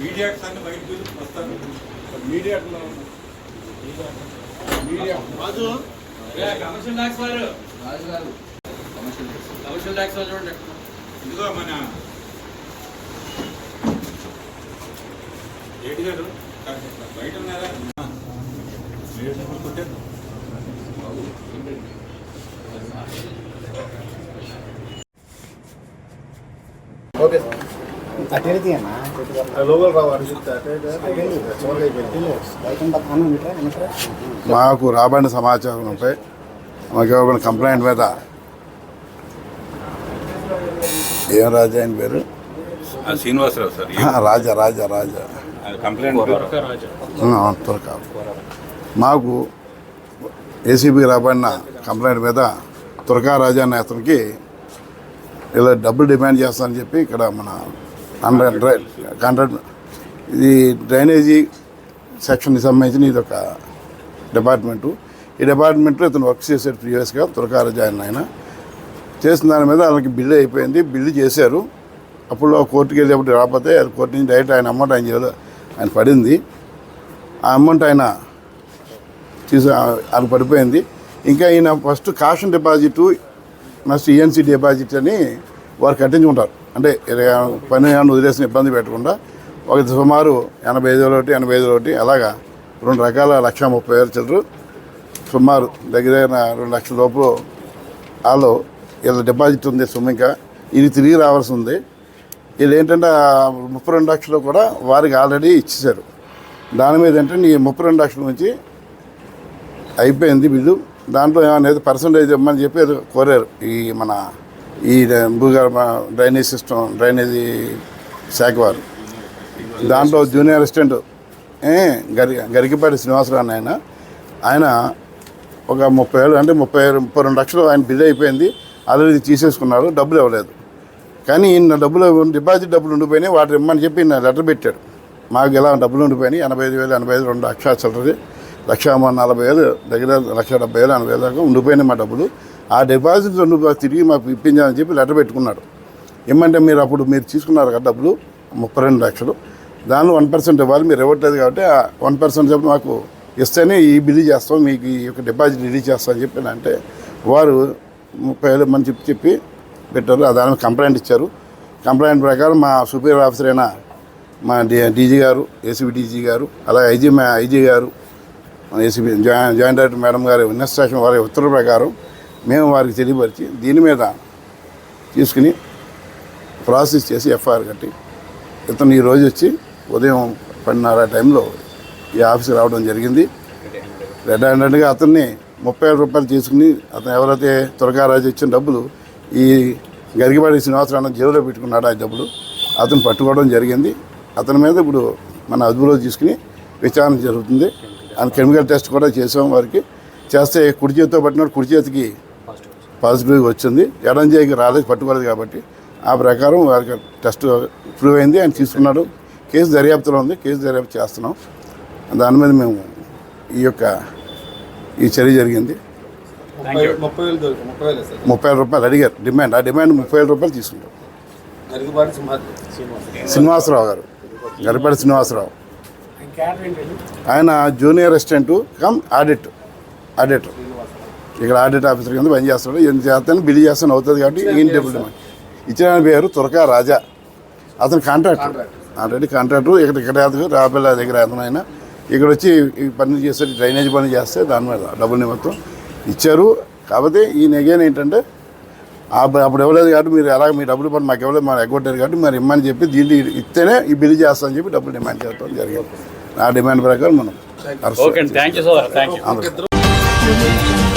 Media బయటకు వస్తాను media media Raju commercial tax వారు కమర్షియల్ ట్యాక్స్ వాళ్ళు చూడండి. ఇదిగో మన ఏటి గారు? బయట ఉన్నారా? కొట్టారు ఓకే మాకు రాబడిన సమాచారంపై మాకు ఇవ్వబడిన కంప్లైంట్ మీద ఏం రాజా ఆయన పేరు? శ్రీనివాసరావు సార్. ఆ, రాజా రాజా రాజా. కంప్లైంట్ మాకు ఏసీబీ రాబడిన కంప్లైంట్ మీద త్వరకా రాజా అనే అతనికి ఇలా డబ్బులు డిమాండ్ చేస్తానని చెప్పి ఇక్కడ మన కాంట్రాక్ట్ ఇది డ్రైనేజీ సెక్షన్కి సంబంధించిన ఇది ఒక డిపార్ట్మెంటు. ఈ డిపార్ట్మెంట్లో ఇతను వర్క్ చేశాడు ప్రీవియస్గా త్వరకా రాజా అని ఆయన చేసిన దాని మీద వాళ్ళకి బిల్లు అయిపోయింది. బిల్లు చేశారు. అప్పుడు కోర్టుకి వెళ్ళేప్పుడు రాకపోతే అది కోర్టు నుంచి డైరెక్ట్ ఆయన అమౌంట్ ఆయన ఆయన పడింది. ఆ అమౌంట్ ఆయన తీసు ఆయన పడిపోయింది. ఇంకా ఈయన first caution deposit next ENC deposit అని వారు కట్టించుకుంటారు. అంటే ఇలా పని ఏమైనా వదిలేసిన ఇబ్బంది పెట్టకుండా ఒక సుమారు ఎనభై ఐదు వేల ఒకటి ఎనభై ఐదు ఒకటి అలాగా రెండు రకాల లక్ష ముప్పై వేలు చిల్లరు సుమారు దగ్గర దగ్గర రెండు లక్షల లోపు వాళ్ళు వీళ్ళ డిపాజిట్ ఉంది సొమ్ము ఇంకా ఇది తిరిగి రావాల్సి ఉంది. ఇది ఏంటంటే ముప్పై రెండు లక్షలు కూడా వారికి ఆల్రెడీ ఇచ్చేశారు. దాని మీద ఏంటంటే ఈ ముప్పై రెండు లక్షల నుంచి అయిపోయింది బిల్లు. దాంట్లో ఏమనేది పర్సంటేజ్ ఇవ్వమని చెప్పి ఏదో కోరారు. ఈ మన ఈ భూగర్భ డ్రైనేజ్ సిస్టమ్ డ్రైనేజీ శాఖ వారు. దాంట్లో జూనియర్ అసిస్టెంట్ గరి గరికిపాటి శ్రీనివాసరావు ఆయన ఆయన ఒక ముప్పై ఏళ్ళు అంటే ముప్పై ముప్పై రెండు లక్షలు ఆయన బిల్ అయిపోయింది. ఆల్రెడీ తీసేసుకున్నారు డబ్బులు ఇవ్వలేదు. కానీ ఈయన డబ్బులు డిపాజిట్ డబ్బులు ఉండిపోయినాయి వాటి ఇమ్మని చెప్పి ఈయన లెటర్ పెట్టాడు. మాకు ఇలా డబ్బులు ఉండిపోయినాయి ఎనభై ఐదు వేలు ఎనభై ఐదు రెండు లక్షలు చిల్లరది. లక్ష నలభై వేలు దగ్గర లక్ష డెబ్బై వేలు ఎనభై వేలు దాకా ఉండిపోయినాయి మా డబ్బులు. ఆ డిపాజిట్ రెండు తిరిగి మాకు ఇప్పించాలని చెప్పి లెటర్ పెట్టుకున్నాడు ఏమంటే మీరు అప్పుడు మీరు తీసుకున్నారు కదా డబ్బులు ముప్పై రెండు లక్షలు. దానిలో వన్ పర్సెంట్ ఇవ్వాలి మీరు ఇవ్వట్లేదు కాబట్టి ఆ వన్ పర్సెంట్ చెప్పి మాకు ఇస్తేనే ఈ బిల్లు చేస్తాం మీకు ఈ యొక్క డిపాజిట్ రిలీజ్ చేస్తాం అని చెప్పి అంటే వారు ముప్పై వేలు మంది చెప్పి చెప్పి పెట్టారు. దాని కంప్లైంట్ ఇచ్చారు. కంప్లైంట్ ప్రకారం మా సూపీరియర్ ఆఫీసర్ అయిన మా డీజీ గారు ఏసీబీ డీజీ గారు అలాగే ఐజీ మా ఐజీ గారు మన ACB joint joint director madam గారి ఇన్వెస్టిగేషన్ వారి ఉత్తర్వుల ప్రకారం మేము వారికి తెలియపరిచి దీని మీద తీసుకుని ప్రాసెస్ చేసి ఎఫ్ఐఆర్ కట్టి ఇతను ఈ రోజు వచ్చి ఉదయం పన్నెండున్నర టైంలో ఈ ఆఫీస్కి రావడం జరిగింది. రెడ్ హ్యాండెడ్గా అతన్ని ముప్పై వేల రూపాయలు తీసుకుని అతను ఎవరైతే త్వరగా రాజు ఇచ్చిన డబ్బులు ఈ గరిగిపాడి శ్రీనివాసరావు జేబులో పెట్టుకున్నాడు ఆ డబ్బులు అతను పట్టుకోవడం జరిగింది. అతని మీద ఇప్పుడు మన అదుపులో తీసుకుని విచారణ జరుగుతుంది. అండ్ కెమికల్ టెస్ట్ కూడా చేసాం వారికి. చేస్తే కుడి చేతితో పట్టినప్పుడు కుడి చేతికి పాజిటివ్ వచ్చింది. ఎడం చేయికి రాలేదు పట్టుకోలేదు కాబట్టి ఆ ప్రకారం వారికి టెస్ట్ ప్రూవ్ అయింది. ఆయన తీసుకున్నాడు. కేసు దర్యాప్తులో ఉంది. కేసు దర్యాప్తు చేస్తున్నాం. దాని మీద మేము ఈ యొక్క ఈ చర్య జరిగింది. ముప్పై వేలు రూపాయలు అడిగారు. డిమాండ్ ఆ డిమాండ్ ముప్పై వేల రూపాయలు తీసుకుంటాం శ్రీనివాసరావు గారు. గరిపాటి శ్రీనివాసరావు. ఆయన junior assistant cum audit auditor. ఇక్కడ ఆడిట్ ఆఫీసర్ కింద పనిచేస్తాడు ఈయన చేస్తాను బిల్లు చేస్తాను అవుతుంది కాబట్టి ఈయన డబ్బులు డిమాండ్ ఇచ్చిన పేరు తురకా రాజా. అతను కాంట్రాక్టర్. Already contractor. ఇక్కడ ఇక్కడ రాపల్ల దగ్గర అతను ఆయన. ఇక్కడ వచ్చి ఈ పని చేస్తే డ్రైనేజ్ పని చేస్తే దాని మీద డబ్బులు నిమిత్తం ఇచ్చారు. కాకపోతే ఈయన ఎగైన్ ఏంటంటే అప్పుడు ఇవ్వలేదు కాబట్టి మీరు ఎలా మీ డబ్బులు పని మాకు ఇవ్వలేదు మాకు ఎగ్గొట్టారు కాబట్టి మరి ఇమ్మని చెప్పి దీన్ని ఇస్తేనే ఈ బిల్లు చేస్తామని చెప్పి డబ్బులు డిమాండ్ చేయడం జరిగింది. ఆ డిమాండ్ ప్రకారం మనం okay thank you sir thank you.